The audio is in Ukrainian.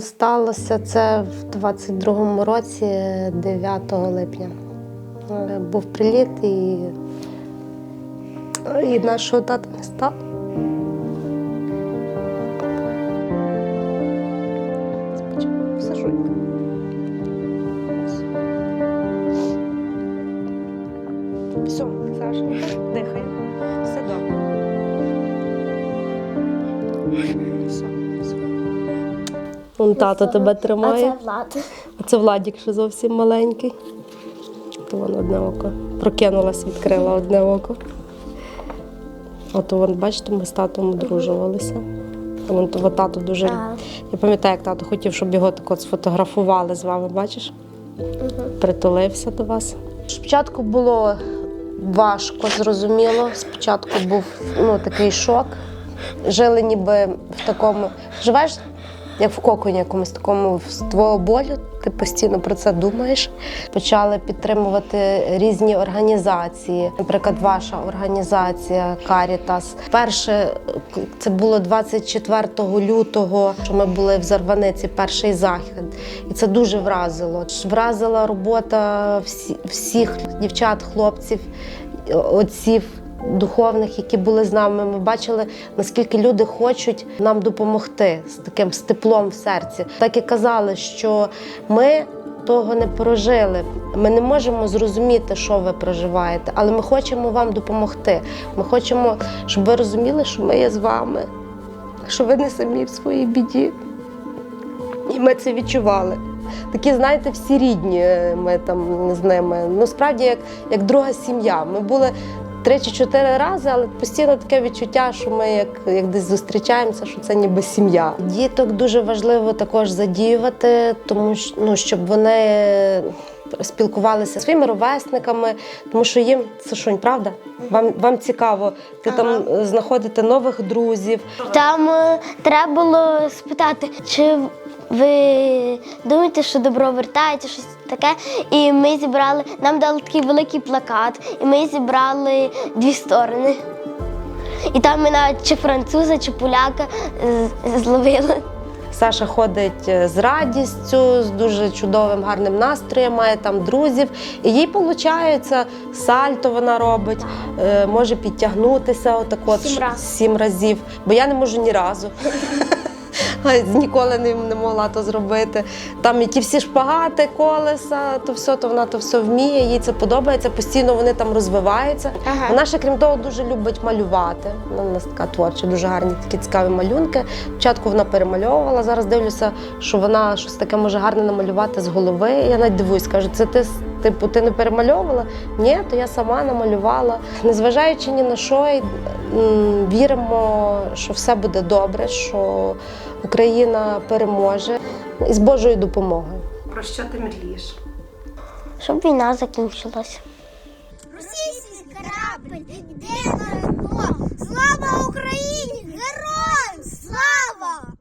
Сталося це в 22-му році, 9 липня. Е, Був приліт і, і нашого тата не стало. Спочатку Все, Саша, дихай. Все добре. Все. Вон тато тебе тримає. Це Влад. А це Владік ще зовсім маленький. То вон одне око. Прокинулась, відкрила одне око. От вон, бачите, ми з татом одружувалися. Вон того тато дуже. Я пам'ятаю, як тато хотів, щоб його так от сфотографували з вами, бачиш? Притулився до вас. Спочатку було важко, зрозуміло. Спочатку був ну, такий шок. Жили ніби в такому. Живеш як в коконі якомусь такому з твого болю, ти постійно про це думаєш. Почали підтримувати різні організації. Наприклад, ваша організація Карітас. Перше це було 24 лютого, що ми були в Зарваниці, перший захід. І це дуже вразило. Вразила робота всі, всіх дівчат, хлопців, отців духовних, які були з нами. Ми бачили, наскільки люди хочуть нам допомогти з таким з теплом в серці. Так і казали, що ми. Того не прожили. Ми не можемо зрозуміти, що ви проживаєте, але ми хочемо вам допомогти. Ми хочемо, щоб ви розуміли, що ми є з вами, що ви не самі в своїй біді. І ми це відчували. Такі, знаєте, всі рідні е, ми там з ними. Ну, справді, як, як друга сім'я. Ми були три чи чотири рази, але постійно таке відчуття, що ми як, як десь зустрічаємося, що це ніби сім'я. Діток дуже важливо також задіювати, тому що ну, щоб вони спілкувалися зі своїми ровесниками, тому що їм це шунь, правда? Вам, вам цікаво, ти там е, знаходите нових друзів. Там е, треба було спитати, чи ви думаєте, що добро вертається, щось таке. І ми зібрали, нам дали такий великий плакат, і ми зібрали дві сторони. І там ми навіть чи француза, чи поляка зловили. Саша ходить е, з радістю, з дуже чудовим гарним настроєм, має там друзів. І їй виходить, сальто вона робить, е, може підтягнутися отак от Сім раз. сім разів, бо я не можу ні разу. Ніколи не, не могла то зробити. Там і ті всі шпагати, колеса, то все, то вона то все вміє, їй це подобається, постійно вони там розвиваються. Ага. Вона ще, крім того, дуже любить малювати. Вона у нас така творча, дуже гарні такі цікаві малюнки. Спочатку вона перемальовувала, зараз дивлюся, що вона щось таке може гарне намалювати з голови. Я навіть дивуюсь, кажу, це ти типу ти не перемальовувала? Ні, то я сама намалювала. Незважаючи ні на що, віримо, що все буде добре, що Україна переможе і з Божою допомогою. Про що ти мрієш? Щоб війна закінчилась. Російський корабль